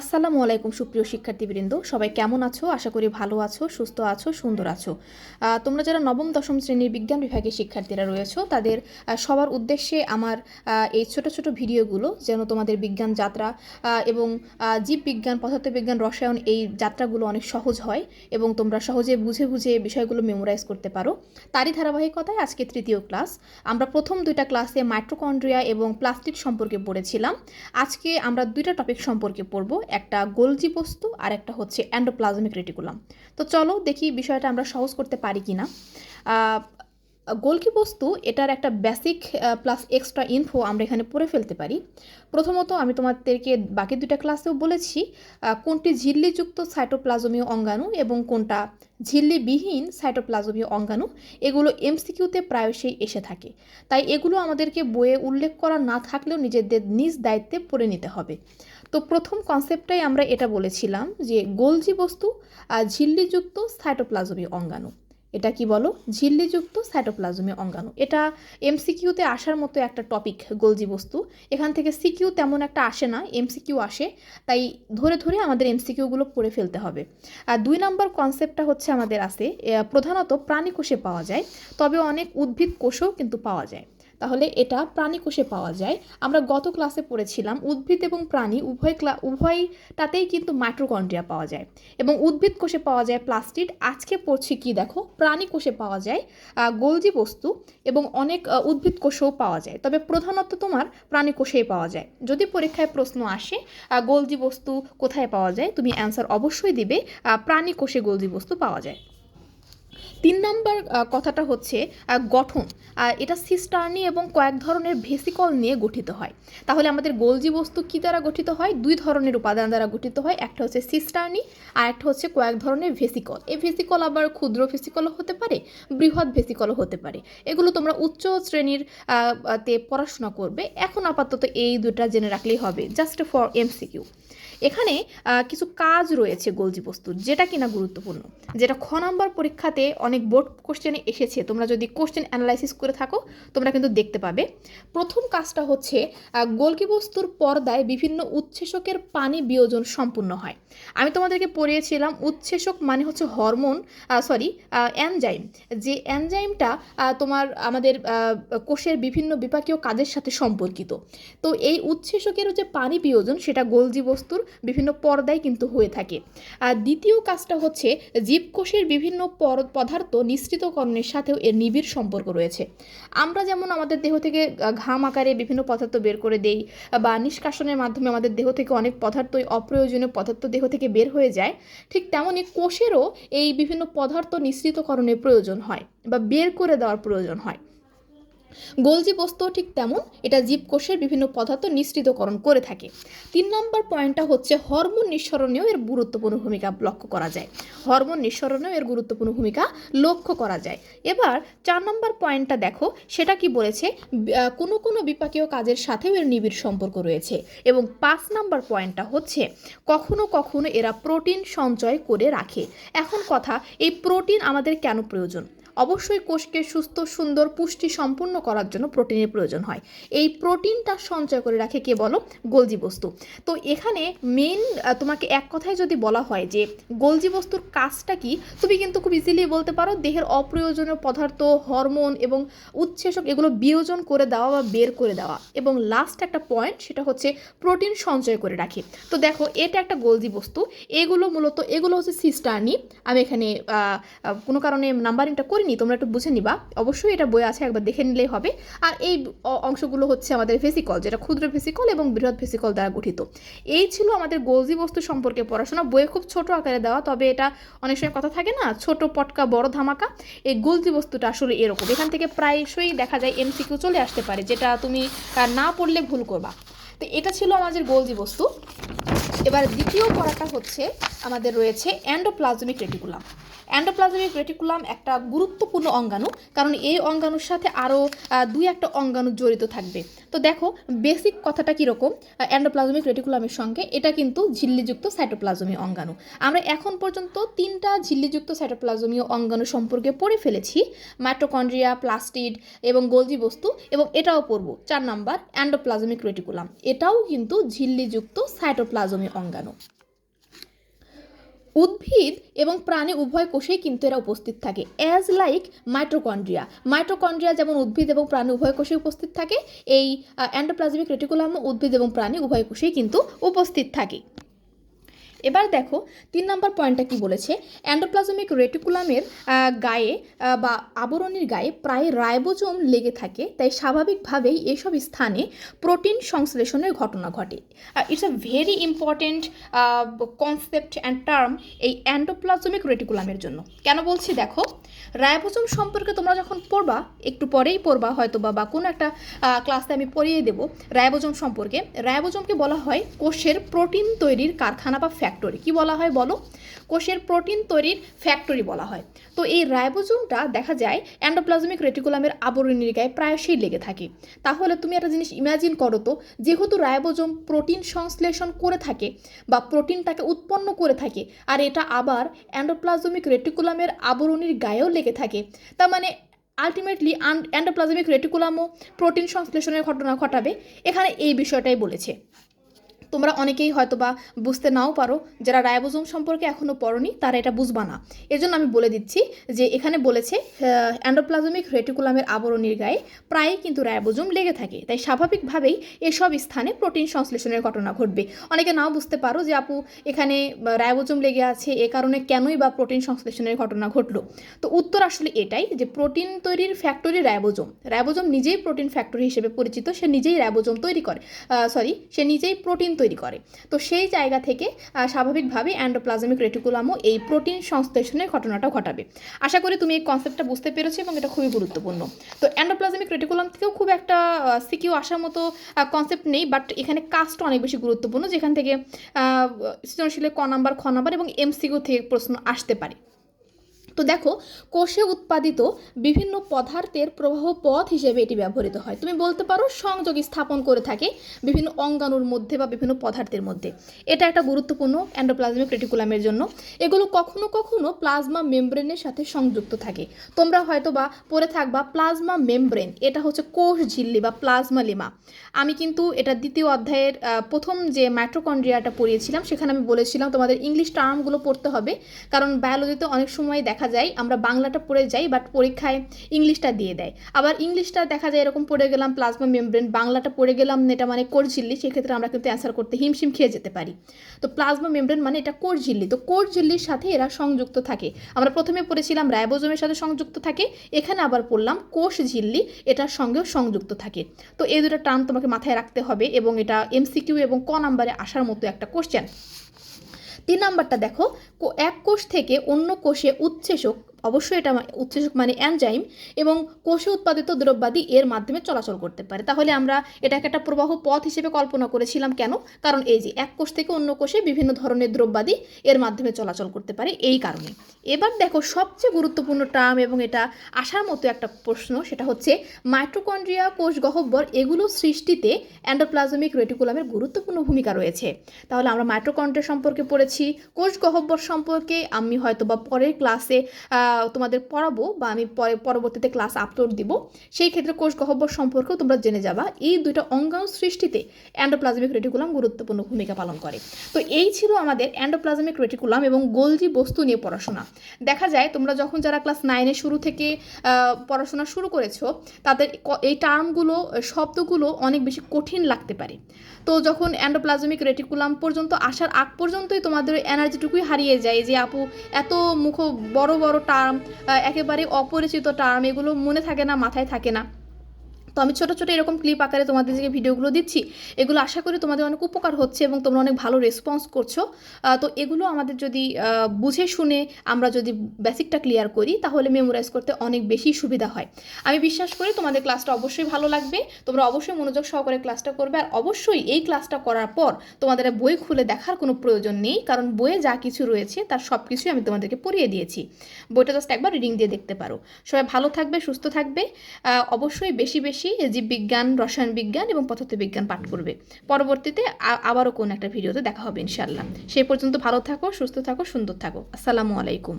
আসসালামু আলাইকুম, সুপ্রিয় শিক্ষার্থীবৃন্দ। সবাই কেমন আছো? আশা করি ভালো আছো, সুস্থ আছো, সুন্দর আছো। তোমরা যারা নবম, দশম শ্রেণির বিজ্ঞান বিভাগের শিক্ষার্থীরা রয়েছো, তাদের সবার উদ্দেশ্যে আমার এই ছোট ছোট ভিডিওগুলো যেন তোমাদের বিজ্ঞান যাত্রা এবং জীববিজ্ঞান পদার্থবিজ্ঞান রসায়ন এই যাত্রাগুলো অনেক সহজ হয় এবং তোমরা সহজে বুঝে বুঝে বিষয়গুলো মেমোরাইজ করতে পারো। তারই ধারাবাহিকতায় আজকে তৃতীয় ক্লাস। আমরা প্রথম দুইটা ক্লাসে মাইট্রোকন্ড্রিয়া এবং প্লাস্টিক সম্পর্কে পড়েছিলাম। আজকে আমরা দুইটা টপিক সম্পর্কে পড়ব। একটা গোলজি বস্তু আর একটা হচ্ছে অ্যান্ডোপ্লাজমিক রেটিকুলাম তো চলো দেখি বিষয়টা আমরা সহজ করতে পারি কিনা। আহ, গোলকি বস্তু, এটার একটা বেসিক প্লাস এক্সট্রা ইনফো আমরা এখানে পড়ে ফেলতে পারি। প্রথমত আমি তোমাদেরকে বাকি দুটা ক্লাসেও বলেছি কোনটি ঝিল্লিযুক্ত সাইটোপ্লাজমীয় অঙ্গাণু এবং কোনটা ঝিল্লিবিহীন সাইটোপ্লাজমীয় অঙ্গাণু, এগুলো এমসিকিউতে প্রায়শই এসে থাকে। তাই এগুলো আমাদেরকে বইয়ে উল্লেখ করা না থাকলেও নিজেদের নিজ দায়িত্বে পড়ে নিতে হবে। তো প্রথম কনসেপ্টটাই আমরা এটা বলেছিলাম যে গোলজি বস্তু আর ঝিল্লিযুক্ত সাইটোপ্লাজমীয় অঙ্গাণু। এটা কি বলো? ঝিল্লিযুক্ত সাইটোপ্লাজমে অঙ্গাণু। এটা এমসিকিউতে আসার মতো একটা টপিক, গোলজি বস্তু। এখান থেকে সিকিউ তেমন একটা আসে না, এমসিকিউ আসে। তাই ধরে ধরে আমাদের এমসিকিউগুলো পড়ে ফেলতে হবে। আর দুই নম্বর কনসেপ্টটা হচ্ছে আমাদের আছে প্রধানত প্রাণী কোষে পাওয়া যায়, তবে অনেক উদ্ভিদ কোষেও কিন্তু পাওয়া যায়। তাহলে এটা প্রাণী কোষে পাওয়া যায়। আমরা গত ক্লাসে পড়েছিলাম, উদ্ভিদ এবং প্রাণী উভয় ক্লা উভয়টাতেই কিন্তু মাইট্রোকন্ড্রিয়া পাওয়া যায়। এবং উদ্ভিদ কোষে পাওয়া যায় প্লাস্টিড আজকে পড়ছি কি দেখো? প্রাণী কোষে পাওয়া যায় গোলজি বস্তু এবং অনেক উদ্ভিদ কোষেও পাওয়া যায়। তবে প্রধানত তোমার প্রাণী কোষেই পাওয়া যায়। যদি পরীক্ষায় প্রশ্ন আসে গোলজি বস্তু কোথায় পাওয়া যায়, তুমি অ্যান্সার অবশ্যই দিবে প্রাণী কোষে গোলজি বস্তু পাওয়া যায়। তিন নম্বর কথাটা হচ্ছে গঠন। এটা সিস্টার্নি এবং কয়েক ধরনের ভেসিকল নিয়ে গঠিত হয়। তাহলে আমাদের গোলজি বস্তু কী দ্বারা গঠিত হয়? দুই ধরনের উপাদান দ্বারা গঠিত হয়, একটা হচ্ছে সিস্টার্নি আর একটা হচ্ছে কয়েক ধরনের ভেসিকল। এই ভেসিকল আবার ক্ষুদ্র ভেসিকলও হতে পারে, বৃহৎ ভেসিকলও হতে পারে। এগুলো তোমরা উচ্চ শ্রেণির তে পড়াশোনা করবে। এখন আপাতত এই দুটা জেনে রাখলেই হবে জাস্ট ফর এমসিকিউ এখানে কিছু কাজ রয়েছে গোলজি বস্তুর, যেটা কিনা গুরুত্বপূর্ণ। যেটা খ নম্বর পরীক্ষাতে অনেক বোর্ড কোশ্চেনে এসেছে, তোমরা যদি কোশ্চেন অ্যানালাইসিস করে থাকো, তোমরা কিন্তু দেখতে পাবে। প্রথম কাজটা হচ্ছে গোলকি বস্তুর পর্দায় বিভিন্ন উচ্ছেষকের পানি বিয়োজন সম্পূর্ণ হয়। আমি তোমাদেরকে পড়িয়েছিলাম উচ্ছেষক মানে হচ্ছে হরমোন সরি অ্যানজাইম যে অ্যানজাইমটা তোমার আমাদের কোষের বিভিন্ন বিপাকীয় কাজের সাথে সম্পর্কিত। তো এই উচ্ছেচকের যে পানি বিয়োজন, সেটা গোলজি বস্তুর বিভিন্ন পর্দায় কিন্তু হয়ে থাকে। আর দ্বিতীয় কাজটা হচ্ছে জীবকোষের বিভিন্ন পদার্থ নিঃসৃতকরণের সাথেও এর নিবিড় সম্পর্ক রয়েছে। আমরা যেমন আমাদের দেহ থেকে ঘাম আকারে বিভিন্ন পদার্থ বের করে দেই বা নিষ্কাশনের মাধ্যমে আমাদের দেহ থেকে অনেক পদার্থই অপ্রয়োজনীয় পদার্থ দেহ থেকে বের হয়ে যায়, ঠিক তেমনই কোষেরও এই বিভিন্ন পদার্থ নিঃসৃতকরণের প্রয়োজন হয় বা বের করে দেওয়ার প্রয়োজন হয়। গোলজি বস্তুও ঠিক তেমন, এটা জীবকোষের বিভিন্ন পদার্থ নিঃসৃতকরণ করে থাকে। তিন নম্বর পয়েন্টটা হচ্ছে হরমোন নিঃসরণেও এর গুরুত্বপূর্ণ ভূমিকা লক্ষ্য করা যায়। হরমোন নিঃসরণেও এর গুরুত্বপূর্ণ ভূমিকা লক্ষ্য করা যায়। এবার চার নম্বর পয়েন্টটা দেখো, সেটা কি বলেছে কোনো কোনো বিপাকীয় কাজের সাথেও এর নিবিড় সম্পর্ক রয়েছে। এবং পাঁচ নম্বর পয়েন্টটা হচ্ছে, কখনো কখনো এরা প্রোটিন সঞ্চয় করে রাখে। এখন কথা, এই প্রোটিন আমাদের কেন প্রয়োজন? অবশ্যই কোষকে সুস্থ, সুন্দর, পুষ্টি সম্পূর্ণ করার জন্য প্রোটিনের প্রয়োজন হয়। এই প্রোটিনটা সঞ্চয় করে রাখে কে বলো? গোলজি বস্তু। তো এখানে মেন তোমাকে এক কথায় যদি বলা হয় যে গোলজি বস্তুর কাজটা কি, তুমি কিন্তু খুব ইজিলি বলতে পারো দেহের অপ্রয়োজনীয় পদার্থ, হরমোন এবং উচ্ছেচক এগুলো বিয়োজন করে দেওয়া বা বের করে দেওয়া। এবং লাস্ট একটা পয়েন্ট সেটা হচ্ছে প্রোটিন সঞ্চয় করে রাখে। তো দেখো, এটা একটা গোলজি বস্তু। এগুলো মূলত, এগুলো হচ্ছে সিস্টার্নি। আমি এখানে কোনো কারণে নাম্বারিংটা করিনি, তোমরা একটু বুঝে নিবা। অবশ্যই এটা বই আছে, একবার দেখে নিলেই হবে। আর এই অংশগুলো হচ্ছে আমাদের ভেসিকল, যেটা ক্ষুদ্র ভেসিকল এবং বৃহৎ ভেসিকল দ্বারা গঠিত। এই ছিল আমাদের গোলজি বস্তু সম্পর্কে পড়াশোনা। বইয়ে খুব ছোট আকারে দেওয়া, তবে এটা অনেক সময় কথা থাকে না, ছোট পটকা, বড় ধামাকা। এই গোলজি বস্তুটা আসলে এরকম। এখান থেকে প্রায়শই দেখা যায় এমসিকিউ চলে আসতে পারে, যেটা তুমি না পড়লে ভুল করবা। তো এটা ছিল আমাদের গোলজি বস্তু। এবার দ্বিতীয় পড়াটা হচ্ছে আমাদের রয়েছে অ্যান্ডোপ্লাজমিক রেটিকুলাম। অ্যান্ডোপ্লাজমিক রেটিকুলাম একটা গুরুত্বপূর্ণ অঙ্গাণু, কারণ এই অঙ্গাণুর সাথে আরও দুই একটা অঙ্গাণু জড়িত থাকবে। তো দেখো বেসিক কথাটা কীরকম? অ্যান্ডোপ্লাজমিক রেটিকুলামের সঙ্গে এটা কিন্তু ঝিল্লিযুক্ত সাইটোপ্লাজমীয় অঙ্গাণু। আমরা এখন পর্যন্ত তিনটা ঝিল্লিযুক্ত সাইটোপ্লাজমীয় অঙ্গাণু সম্পর্কে পড়ে ফেলেছি মাইটোকন্ড্রিয়া প্লাস্টিড এবং গোলজি বস্তু, এবং এটাও পড়ব। চার নাম্বার, অ্যান্ডোপ্লাজমিক রেটিকুলাম এটাও কিন্তু ঝিল্লিযুক্ত সাইটোপ্লাজমীয় অঙ্গাণু। উদ্ভিদ এবং প্রাণী উভয় কোষেই কিন্তু এরা উপস্থিত থাকে অ্যাজ লাইক মাইটোকন্ড্রিয়া মাইটোকন্ড্রিয়া যেমন উদ্ভিদ এবং প্রাণী উভয় কোষে উপস্থিত থাকে, এই অ্যান্ডোপ্লাজমিক রেটিকুলাম উদ্ভিদ এবং প্রাণী উভয় কোষেই কিন্তু উপস্থিত থাকে। এবার দেখো, তিন নম্বর পয়েন্টটা কি বলেছে? অ্যান্ডোপ্লাজমিক রেটিকুলামের গায়ে বা আবরণীর গায়ে প্রায় রাইবোজোম লেগে থাকে, তাই স্বাভাবিকভাবেই এসব স্থানে প্রোটিন সংশ্লেষণের ঘটনা ঘটে। It's a very important concept and term এই অ্যান্ডোপ্লাজমিক রেটিকুলামের জন্য। কেন বলছি দেখো? রাইবোজোম সম্পর্কে তোমরা যখন পড়বা, একটু পরেই পড়বা হয়তো বা বা কোনো একটা ক্লাসে আমি পড়িয়ে দেবো রাইবোজোম সম্পর্কে। রাইবোজোমকে বলা হয় কোষের প্রোটিন তৈরির কারখানা বা ফ্যাক্টরি কি বলা হয় বলো? কোষের প্রোটিন তৈরির ফ্যাক্টরি বলা হয়। তো এই রাইবোজোমটা দেখা যায় অ্যান্ডোপ্লাজমিক রেটিকুলামের আবরণীর গায়ে প্রায়শই লেগে থাকে। তাহলে তুমি একটা জিনিস ইমাজিন করো তো, যেহেতু রাইবোজোম প্রোটিন সংশ্লেষণ করে থাকে বা প্রোটিনটাকে উৎপন্ন করে থাকে, আর এটা আবার অ্যান্ডোপ্লাজমিক রেটিকুলামের আবরণীর গায়েও লেগে থাকে, তার মানে আলটিমেটলি অ্যান্ডোপ্লাজমিক রেটিকুলামও প্রোটিন সংশ্লেষণের ঘটনা ঘটাবে। এখানে এই বিষয়টাই বলেছে। তোমরা অনেকেই হয়তো বা বুঝতে নাও পারো, যারা রাইবোজোম সম্পর্কে এখনও পড়নি, তারা এটা বুঝবা না। এজন্য আমি বলে দিচ্ছি যে এখানে বলেছে অ্যান্ডোপ্লাজমিক রেটিকুলামের আবরণীর গায়ে প্রায়ই কিন্তু রাইবোজোম লেগে থাকে। তাই স্বাভাবিকভাবেই এসব স্থানে প্রোটিন সংশ্লেষণের ঘটনা ঘটবে। অনেকে নাও বুঝতে পারো যে আপু, এখানে রাইবোজোম লেগে আছে, এ কারণে কেনই বা প্রোটিন সংশ্লেষণের ঘটনা ঘটলো? তো উত্তর আসলে এটাই যে প্রোটিন তৈরির ফ্যাক্টরি রাইবোজোম। রাইবোজোম নিজেই প্রোটিন ফ্যাক্টরি হিসেবে পরিচিত, সে নিজেই রাইবোজোম তৈরি করে। সরি, সে নিজেই প্রোটিন তৈরি করে। তো সেই জায়গা থেকে স্বাভাবিকভাবে অ্যান্ডোপ্লাজমিক রেটিকুলামও এই প্রোটিন সংশ্লেষণের ঘটনাটা ঘটাবে। আশা করি তুমি এই কনসেপ্টটা বুঝতে পেরেছ এবং এটা খুবই গুরুত্বপূর্ণ। তো অ্যান্ডোপ্লাজমিক রেটিকুলাম থেকেও খুব একটা সিকিউ আসার মতো কনসেপ্ট নেই বাট এখানে কাজটা অনেক বেশি গুরুত্বপূর্ণ যেখান থেকে আহ, সৃজনশীলে ক নাম্বার খ নাম্বার এবং এমসিকিউ থেকে প্রশ্ন আসতে পারে। তো দেখো, কোষে উৎপাদিত বিভিন্ন পদার্থের প্রবাহ পথ হিসেবে এটি ব্যবহৃত হয়। তুমি বলতে পারো সংযোগ স্থাপন করে থাকে বিভিন্ন অঙ্গাণুর মধ্যে বা বিভিন্ন পদার্থের মধ্যে। এটা একটা গুরুত্বপূর্ণ অ্যান্ডোপ্লাজমিক রেটিকুলামের জন্য। এগুলো কখনো কখনো প্লাজমা মেমব্রেনের সাথে সংযুক্ত থাকে। তোমরা হয়তো বা পড়ে থাকবা, প্লাজমা মেমব্রেন, এটা হচ্ছে কোষ ঝিল্লি বা প্লাজমা লিমা। আমি কিন্তু এটা দ্বিতীয় অধ্যায়ের প্রথম যে মাইট্রোকন্ড্রিয়াটা পড়িয়েছিলাম, সেখানে আমি বলেছিলাম তোমাদের ইংলিশ টার্মগুলো পড়তে হবে। কারণ বায়োলজিতে অনেক সময় দেখা যায়, আমরা বাংলাটা পড়ে যাই বাট পরীক্ষায় ইংলিশটা দিয়ে দেয়। আবার ইংলিশটা দেখা যায় এরকম পড়ে গেলাম প্লাজমা মেমব্রেন বাংলাটা পড়ে গেলাম, এটা মানে কোর ঝিল্লি, সেক্ষেত্রে আমরা কিন্তু অ্যান্সার করতে হিমশিম খেয়ে যেতে পারি। তো প্লাজমা মেমব্রেন মানে এটা কোর ঝিল্লি, তো কোর ঝিল্লির সাথে এরা সংযুক্ত থাকে। আমরা প্রথমে পড়েছিলাম রাইবোজোমের সাথে সংযুক্ত থাকে, এখানে আবার পড়লাম কোষ ঝিল্লি, এটার সঙ্গেও সংযুক্ত থাকে। তো এই দুটো টার্ম তোমাকে মাথায় রাখতে হবে এবং এটা এমসিকিউ এবং ক নাম্বারে আসার মতো একটা কোশ্চেন তিন নাম্বারটা দেখো এক কোষ থেকে অন্য কোষে উচ্ছেষক অবশ্যই এটা উৎসেচক মানে অ্যানজাইম এবং কোষে উৎপাদিত দ্রব্যাদি এর মাধ্যমে চলাচল করতে পারে। তাহলে আমরা এটাকে একটা প্রবাহ পথ হিসেবে কল্পনা করেছিলাম কেন? কারণ এই যে এক কোষ থেকে অন্য কোষে বিভিন্ন ধরনের দ্রব্যাদি এর মাধ্যমে চলাচল করতে পারে এই কারণে। এবার দেখো সবচেয়ে গুরুত্বপূর্ণ টার্ম এবং এটা আসার মতো একটা প্রশ্ন সেটা হচ্ছে মাইটোকন্ড্রিয়া কোষ গহ্বর এগুলো সৃষ্টিতে অ্যান্ডোপ্লাজমিক রেটিকুলামের গুরুত্বপূর্ণ ভূমিকা রয়েছে। তাহলে আমরা মাইটোকন্ড্রিয়া সম্পর্কে পড়েছি, কোষ গহ্বর সম্পর্কে, আমি হয়তো বা পরের ক্লাসে তোমাদের পড়াবো বা আমি পরে পরবর্তীতে ক্লাস আপলোড দিব, সেই ক্ষেত্রে কোষ গহ্বর সম্পর্কেও তোমরা জেনে যাবা। এই দুইটা অঙ্গাণু সৃষ্টিতে অ্যান্ডোপ্লাজমিক রেটিকুলাম গুরুত্বপূর্ণ ভূমিকা পালন করে। তো এই ছিল আমাদের অ্যান্ডোপ্লাজমিক রেটিকুলাম এবং গোলজি বস্তু নিয়ে পড়াশোনা। দেখা যায় তোমরা যখন যারা ক্লাস নাইনের শুরু থেকে পড়াশোনা শুরু করেছ, তাদের এই টার্মগুলো শব্দগুলো অনেক বেশি কঠিন লাগতে পারে। তো যখন অ্যান্ডোপ্লাজমিক রেটিকুলাম পর্যন্ত আসার আগ পর্যন্তই তোমাদের এনার্জিটুকুই হারিয়ে যায় যে, আপু, এত মুখ বড় বড় টার্ম একেবারে অপরিচিত টার্ম এগুলো মনে থাকে না মাথায় থাকে না। তো আমি ছোটো ছোটো এরকম ক্লিপ আকারে তোমাদের যে ভিডিওগুলো দিচ্ছি। এগুলো আশা করি তোমাদের অনেক উপকার হচ্ছে এবং তোমরা অনেক ভালো রেসপন্স করছ। তো এগুলো আমাদের যদি বুঝে শুনে আমরা যদি বেসিকটা ক্লিয়ার করি, তাহলে মেমোরাইজ করতে অনেক বেশি সুবিধা হয়। আমি বিশ্বাস করি তোমাদের ক্লাসটা অবশ্যই ভালো লাগবে। তোমরা অবশ্যই মনোযোগ সহকারে ক্লাসটা করবে। আর অবশ্যই এই ক্লাসটা করার পর তোমাদের বই খুলে দেখার কোনো প্রয়োজন নেই, কারণ বইয়ে যা কিছু রয়েছে তার সব কিছুই আমি তোমাদেরকে পড়িয়ে দিয়েছি। বইটা জাস্ট একবার রিডিং দিয়ে দেখতে পারো। সবাই ভালো থাকবে, সুস্থ থাকবে। অবশ্যই বেশি বেশি জীববিজ্ঞান রসায়ন বিজ্ঞান এবং পদার্থ বিজ্ঞান পাঠ করবে। পরবর্তীতে আবারও কোন একটা ভিডিওতে দেখা হবে ইনশাল্লাহ সেই পর্যন্ত ভালো থাকো, সুস্থ থাকো, সুন্দর থাকো। আসসালামু আলাইকুম।